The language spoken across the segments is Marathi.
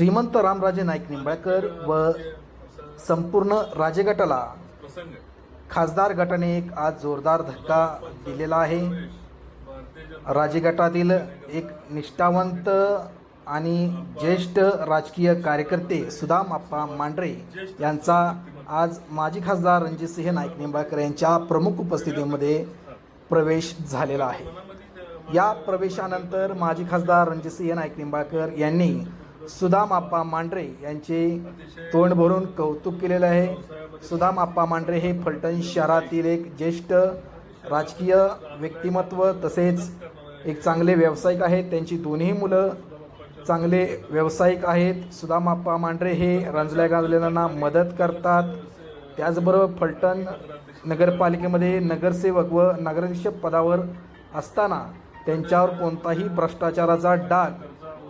श्रीमंत रामराजे नाईक निंबाळकर व संपूर्ण राजगटाला खासदार गटाने एक आज जोरदार धक्का दिलेला आहे. राजगटातील एक निष्ठावंत आणि ज्येष्ठ राजकीय कार्यकर्ते सुदाम आप्पा मांढरे यांचा आज माजी खासदार रणजितसिंह नाईक निंबाळकर यांच्या प्रमुख उपस्थितीमध्ये प्रवेश झालेला आहे. या प्रवेशानंतर माजी खासदार रणजितसिंह नाईक निंबाळकर यांनी सुदाम आप्पा मांढरे यांचे तोंड भरून कौतुक केलेलं आहे. सुदाम आप्पा मांढरे हे फलटण शहरातील एक ज्येष्ठ राजकीय व्यक्तिमत्व तसेच एक चांगले व्यावसायिक आहेत. त्यांची दोन्ही मुलं चांगले व्यावसायिक आहेत. सुदाम आप्पा मांढरे हे रंजल्या गाजलेल्यांना मदत करतात. त्याचबरोबर फलटण नगरपालिकेमध्ये नगरसेवक व नगराध्यक्ष पदावर असताना त्यांच्यावर कोणताही भ्रष्टाचाराचा डाग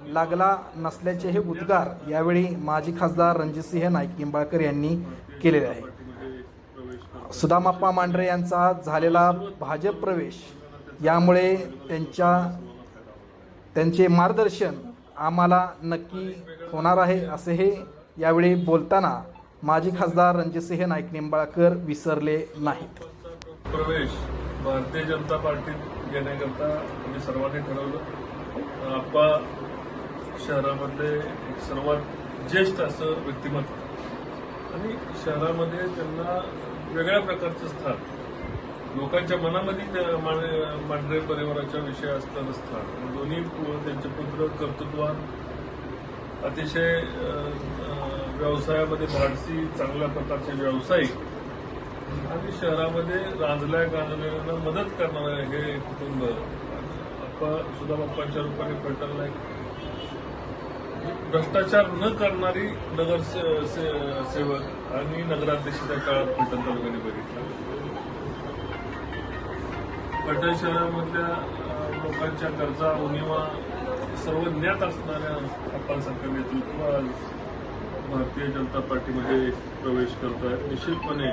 लागला नसल्याचे हे उद्गार यावेळी माजी खासदार रणजितसिंह नाईक निंबाळकर यांनी केलेले आहे. सुदामाप्पा मांढरे यांचा झालेला भाजप प्रवेश यामुळे त्यांच्या त्यांचे मार्गदर्शन आम्हाला नक्की होणार आहे असे हे यावेळी बोलताना माजी खासदार रणजितसिंह नाईक निंबाळकर विसरले नाहीत. प्रवेश भारतीय जनता पार्टीत घेण्याकरता आम्ही सर्वांनी ठरवलं. आप्पा शहरामध्ये सर्वात ज्येष्ठ असं व्यक्तिमत्व. आणि शहरामध्ये त्यांना वेगळ्या प्रकारचं स्थान. लोकांच्या मनामध्ये मांढरे परिवाराच्या विषय असताना स्थान. दोन्ही त्यांचे पुत्र कर्तृत्वान अतिशय व्यवसायामध्ये धाडसी चांगल्या प्रकारचे व्यावसायिक. आणि शहरामध्ये रांजल्या गांजलेल्यांना मदत करणारं हे कुटुंब. आप्पा सुद्धा बाप्पांच्या रूपाने फलटणला एक भ्रष्टाचार न करणारी नगर से- से- सेवक आणि नगराध्यक्ष त्या काळात फलटण तालुक्याने बघितलं. फलटण शहरामधल्या लोकांच्या गरजा उणीवा सर्व ज्ञात असणाऱ्या आप्पांसारखं नेतृत्व आज भारतीय जनता पार्टीमध्ये प्रवेश करत आहे निश्चितपणे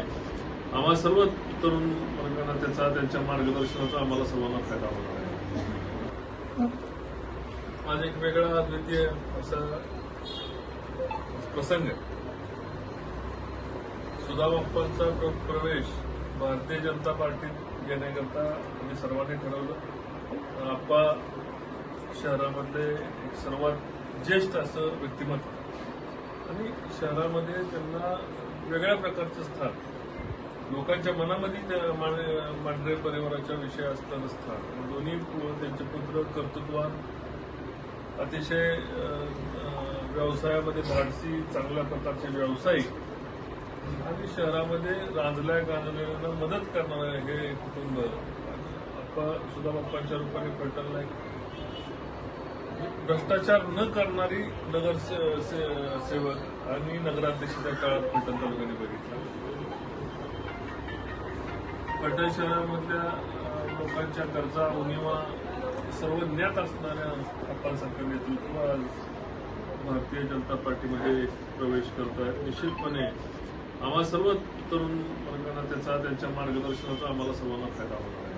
आम्हा सर्व तरुण वर्गांना त्याचा त्यांच्या मार्गदर्शनाचा आम्हाला सर्वांना फायदा होणार आहे. माझा एक वेगळा अद्वितीय असा प्रसंग आहे. सुधा बाप्पांचा प्रवेश भारतीय जनता पार्टीत घेण्याकरता आम्ही सर्वांनी ठरवलं. आप्पा शहरामध्ये सर्वात ज्येष्ठ असं व्यक्तिमत्व. आणि शहरामध्ये त्यांना वेगळ्या प्रकारचं स्थान. लोकांच्या मनामध्ये मांढरे परिवाराच्या विषय असताना स्थान. दोन्ही त्यांचे पुत्र कर्तृत्वान अतिशय व्यवसायामध्ये धाडसी चांगल्या प्रकारचे व्यावसायिक आणि शहरामध्ये रांजल्या गांजलेल्यांना मदत करणारं हे कुटुंब आप्पा सुद्धा बाप्पांच्या रूपाने फलटणला भ्रष्टाचार न करणारी नगर से- से- सेवक आणि नगराध्यक्षाच्या काळात फलटण तालुक्याने बघितलं. फलटण शहरामधल्या लोकांच्या गरजा उणीवा सर्व ज्ञात असणाऱ्या आप्पांसारखं नेतृत्व आज भारतीय जनता पार्टीमध्ये प्रवेश करत आहे निश्चितपणे आम्हा सर्व तरुण वर्गांना त्याचा त्यांच्या मार्गदर्शनाचा आम्हाला सर्वांना फायदा होणार आहे.